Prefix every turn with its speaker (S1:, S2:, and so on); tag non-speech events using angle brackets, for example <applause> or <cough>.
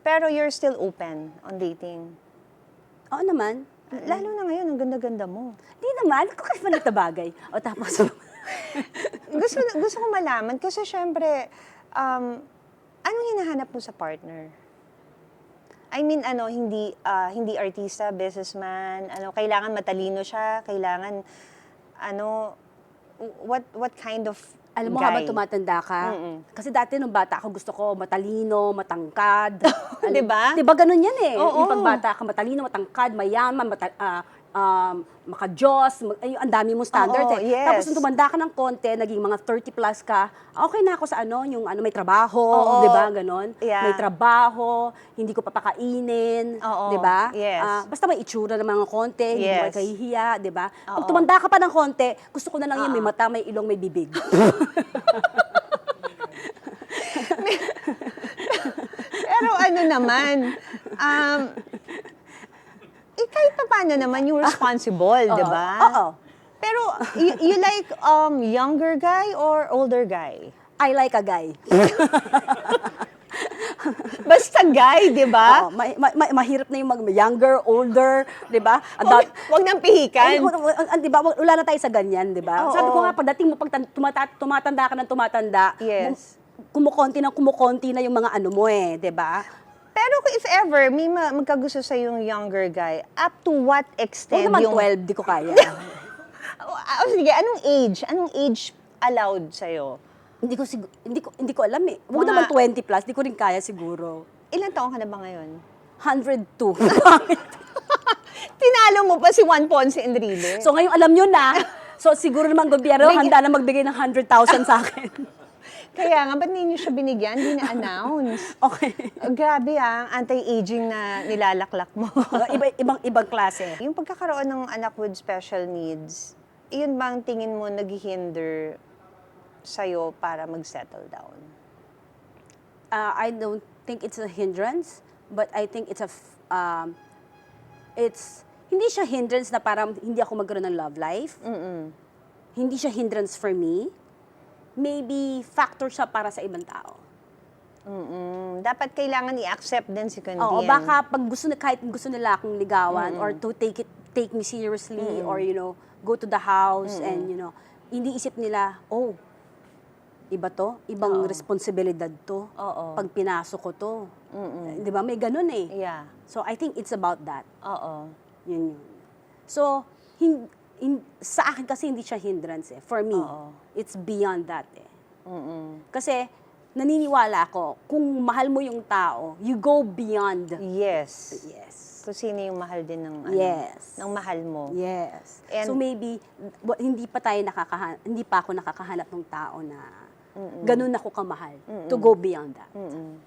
S1: Pero you're still open on dating.
S2: Oo naman.
S1: Lalo na ngayon, ang ganda-ganda mo.
S2: Di naman, kakapalit na bagay. O tapos, <laughs>
S1: gusto, gusto ko malaman kasi syempre, um, anong hinahanap mo sa partner? I mean, ano, hindi ah, hindi artista, businessman, ano, kailangan matalino siya, kailangan ano, what what kind of
S2: alam mo
S1: guy?
S2: habang tumatanda ka,
S1: Mm-mm.
S2: kasi dati nung bata ako gusto ko matalino, matangkad. Alam- <laughs>
S1: Di ba?
S2: Di ba ganun yan eh?
S1: Oo.
S2: Yung pagbata ka, matalino, matangkad, mayaman, mata, ah, um, makajos, mag, ay, ang dami mong standard
S1: Oo,
S2: eh.
S1: yes.
S2: Tapos nung tumanda ka ng konti, naging mga 30 plus ka, okay na ako sa ano, yung ano, may trabaho,
S1: Oo.
S2: di ba, ganon?
S1: Yeah.
S2: May trabaho, hindi ko papakainin,
S1: Oo.
S2: di ba?
S1: Yes.
S2: Ah, basta may itsura ng mga konti, hindi mo
S1: Yes.
S2: kahihiya, di ba? Pag
S1: Oo.
S2: tumanda ka pa ng konti, gusto ko na lang yung may
S1: Oo.
S2: mata, may ilong, may bibig. <laughs> <laughs>
S1: Pero ano naman, um, paano naman yung responsible, di ba?
S2: Ah. <laughs> Oo.
S1: Pero you, you like um younger guy or older guy?
S2: I like a guy. <laughs>
S1: Basta guy, di ba?
S2: Oo, ma- ma- ma- mahirap na yung mag younger, older, 'di ba? Ang
S1: Wag,
S2: da-
S1: wag nang
S2: Ay,
S1: pihikan.
S2: wag- wag- ang- 'di ba? wag- Wala na tayo sa ganyan, 'di ba?
S1: Oo.
S2: Sabi ko nga pagdating mo pag tan- tumata- tumatanda ka ng tumatanda,
S1: Yes.
S2: kumukonti na kumukonti na yung mga ano mo eh, 'di ba?
S1: Pero if ever may ma- magkagusto sa yung younger guy, up to what
S2: Huwag
S1: extent
S2: naman
S1: yung...
S2: 12, di ko kaya. <laughs>
S1: Oh, ah, sige, anong age? Anong age allowed sa'yo?
S2: hindi ko sigu- hindi ko hindi ko alam eh. Huwag
S1: Mga-
S2: naman 20 plus, di ko rin kaya siguro.
S1: Ilan taong ka na ba ngayon?
S2: 102. <laughs>
S1: Tinalo mo pa si Juan Ponce Enrile.
S2: so ngayon alam nyo na. So siguro naman gobyerno
S1: Bigyan-
S2: handa na magbigay ng 100,000 sa akin. <laughs>
S1: Kaya nga, ba't ninyo siya binigyan? Hindi na-announce. <laughs>
S2: okay.
S1: Oh, grabe ah, anti-aging na nilalaklak mo. <laughs>
S2: Iba, ibang ibang klase.
S1: yung pagkakaroon ng anak with special needs, yun bang tingin mo naghihinder sa'yo para mag-settle down?
S2: uh, I don't think it's a hindrance, but I think it's a, um, it's, hindi siya hindrance na parang hindi ako magkaroon ng love life.
S1: Mm-mm.
S2: Hindi siya hindrance for me. Maybe factor siya para sa ibang tao.
S1: Mm-mm. Dapat kailangan i-accept din si Kundi.
S2: Oo, baka pag gusto na, kahit gusto nila akong ligawan or to take it, take me seriously or, you know, go to the house and, you know, hindi isip nila, oh, iba to, ibang
S1: Oo.
S2: responsibilidad to.
S1: Oo.
S2: Pag pinasok ko to.
S1: Mm-mm.
S2: Di ba? May ganun eh.
S1: Yeah.
S2: So I think it's about that.
S1: Oo.
S2: Yun yun. So, hin, hin- sa akin kasi hindi siya hindrance eh. For me,
S1: Oo.
S2: it's beyond that eh.
S1: Mm-mm.
S2: Kasi naniniwala ako, kung mahal mo yung tao, you go beyond.
S1: Yes.
S2: Yes.
S1: Kung sino yung mahal din ng, ano,
S2: Yes.
S1: ng mahal mo.
S2: Yes.
S1: And-
S2: so maybe, wa- hindi pa tayo nakakahanap, hindi pa ako nakakahanap ng tao na ganun ako kamahal. To go beyond that.
S1: Mm-mm.